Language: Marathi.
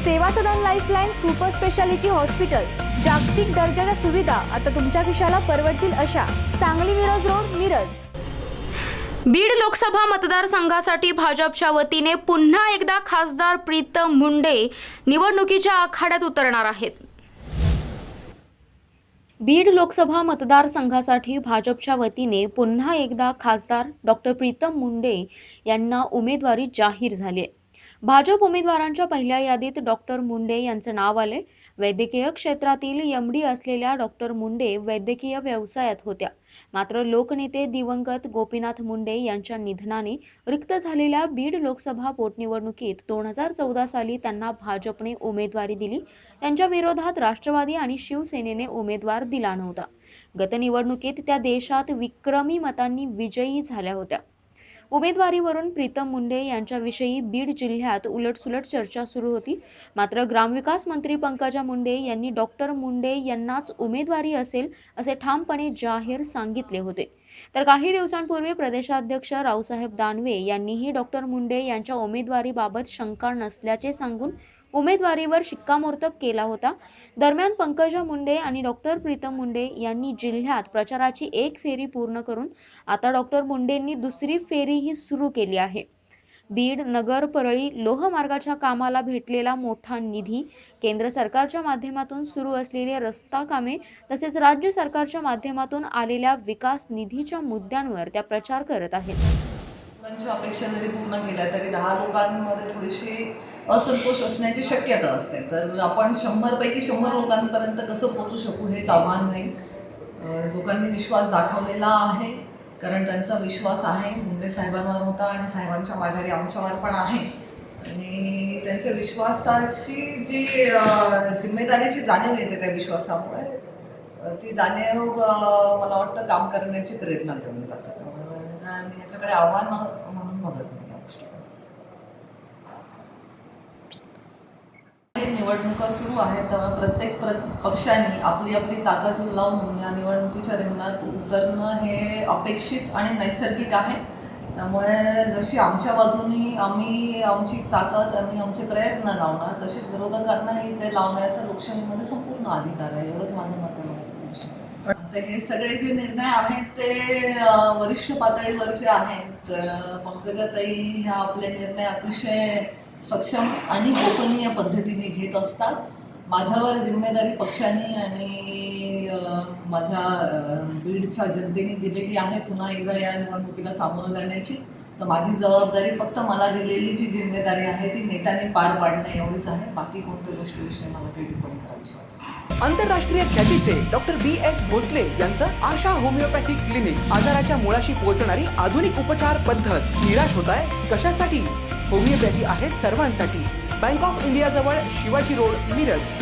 Seva Sadan lifeline super speciality hospital. जागतिक दर्जाच्या सुविधा. आता तुमच्या खिशाला परवडतील अशा. सांगली मिरज रोड मिरज. बीड लोकसभा मतदारसंघासाठी भाजपच्या वतीने पुन्हा एकदा खासदार प्रीतम मुंडे निवडणुकीच्या आखाड्यात उतरणार आहेत. बीड लोकसभा मतदारसंघासाठी भाजपच्या वतीने पुन्हा एकदा खासदार डॉक्टर प्रीतम मुंडे यांना उमेदवारी जाहीर झाली आहे. भाजप उमेदवारांच्या पहिल्या यादीत डॉक्टर मुंडे यांचं नाव आले वैद्यकीय क्षेत्रातील एमडी असलेल्या डॉक्टर मुंडे वैद्यकीय व्यवसायात होत्या. मात्र लोकनेते दिवंगत गोपीनाथ मुंडे यांच्या निधनाने रिक्त झालेल्या बीड लोकसभा पोटनिवडणुकीत दोन हजार चौदा साली त्यांना भाजपने उमेदवारी दिली. त्यांच्या विरोधात राष्ट्रवादी आणि शिवसेनेने उमेदवार दिला नव्हता. गतनिवडणुकीत त्या देशात विक्रमी मतांनी विजयी झाल्या होत्या. उमेदवारीवरून प्रीतम मुंडे यांच्याविषयी बीड जिल्ह्यात उलटसुलट चर्चा सुरू होती. मात्र ग्रामविकास मंत्री पंकजा मुंडे यांनी डॉक्टर मुंडे यांनाच उमेदवारी असेल असे ठामपणे जाहीर सांगितले होते. तर काही दिवसांपूर्वी प्रदेशाध्यक्ष रावसाहेब दानवे यांनीही डॉक्टर मुंडे यांच्या उमेदवारीबाबत शंका नसल्याचे सांगून उमेदवारीवर शिक्कामोर्तब केला होता. दरम्यान पंकजा मुंडे आणि डॉक्टर प्रीतम मुंडे यांनी जिल्ह्यात प्रचाराची एक फेरी पूर्ण करून आता डॉक्टर मुंडेंनी दुसरी फेरीही सुरू केली आहे. बीड नगर परळी लोहमार्गाच्या कामाला भेटलेला मोठा निधी केंद्र सरकारच्या माध्यमातून सुरू असलेले रस्ता कामे तसेच राज्य सरकारच्या माध्यमातून आलेल्या विकास निधीच्या मुद्द्यांवर त्या प्रचार करत आहेत. लोकांच्या अपेक्षा जरी पूर्ण केल्या तरी दहा लोकांमध्ये थोडीशी असंतोष असण्याची शक्यता असते. तर आपण शंभरपैकी शंभर लोकांपर्यंत कसं पोचू शकू हेच आव्हान नाही. लोकांनी विश्वास दाखवलेला आहे. कारण त्यांचा विश्वास आहे. मुंडे साहेबांवर होता आणि साहेबांच्या माघारी आमच्यावर पण आहे. आणि त्यांच्या विश्वासाची जी जिम्मेदारीची जाणीव येते त्या विश्वासामुळे ती जाणीव मला वाटतं काम करण्याची प्रेरणा देऊन जाते. त्यामुळे आणि याच्याकडे आव्हान म्हणून बघत नाही या गोष्टी हे निवडणुका सुरू आहेत त्यामुळे प्रत्येक प्र पक्षांनी आपली आपली ताकद लावून या निवडणुकीच्या रिंगणात उतरणं हे अपेक्षित आणि नैसर्गिक आहे. त्यामुळे जशी आमच्या बाजूनी आम्ही आमची ताकद आम्ही आमचे प्रयत्न लावणार तसेच विरोधकांनाही ते लावण्याचा लोकशाहीमध्ये संपूर्ण अधिकार आहे एवढंच माझं मत आहे. हे सगळे जे निर्णय आहेत ते वरिष्ठ पातळीवरचे आहेत पंकजाताई ह्या आपले निर्णय अतिशय सक्षम आणि गोपनीय पद्धतीने घेत असतात. माझ्यावर जिम्मेदारी पक्षाने आणि माझ्या बीडच्या जनतेने दिलेली आहे. पुन्हा एकदा या निवडणुकीला सामोरं जाण्याची. तर माझी जबाबदारी फक्त मला दिलेली जी जिम्मेदारी आहे ती नेटाने पार पाडणं एवढीच आहे. बाकी कोणत्या गोष्टीविषयी मला काही टिप्पणी करावीशी आंतरराष्ट्रीय ख्यातीचे डॉक्टर बी एस भोसले यांचं आशा होमिओपॅथिक क्लिनिक आजाराच्या मुळाशी पोहोचणारी आधुनिक उपचार पद्धत निराश होत आहे. कशासाठी? होमिओपॅथी आहे सर्वांसाठी. बँक ऑफ इंडिया जवळ शिवाजी रोड मिरज.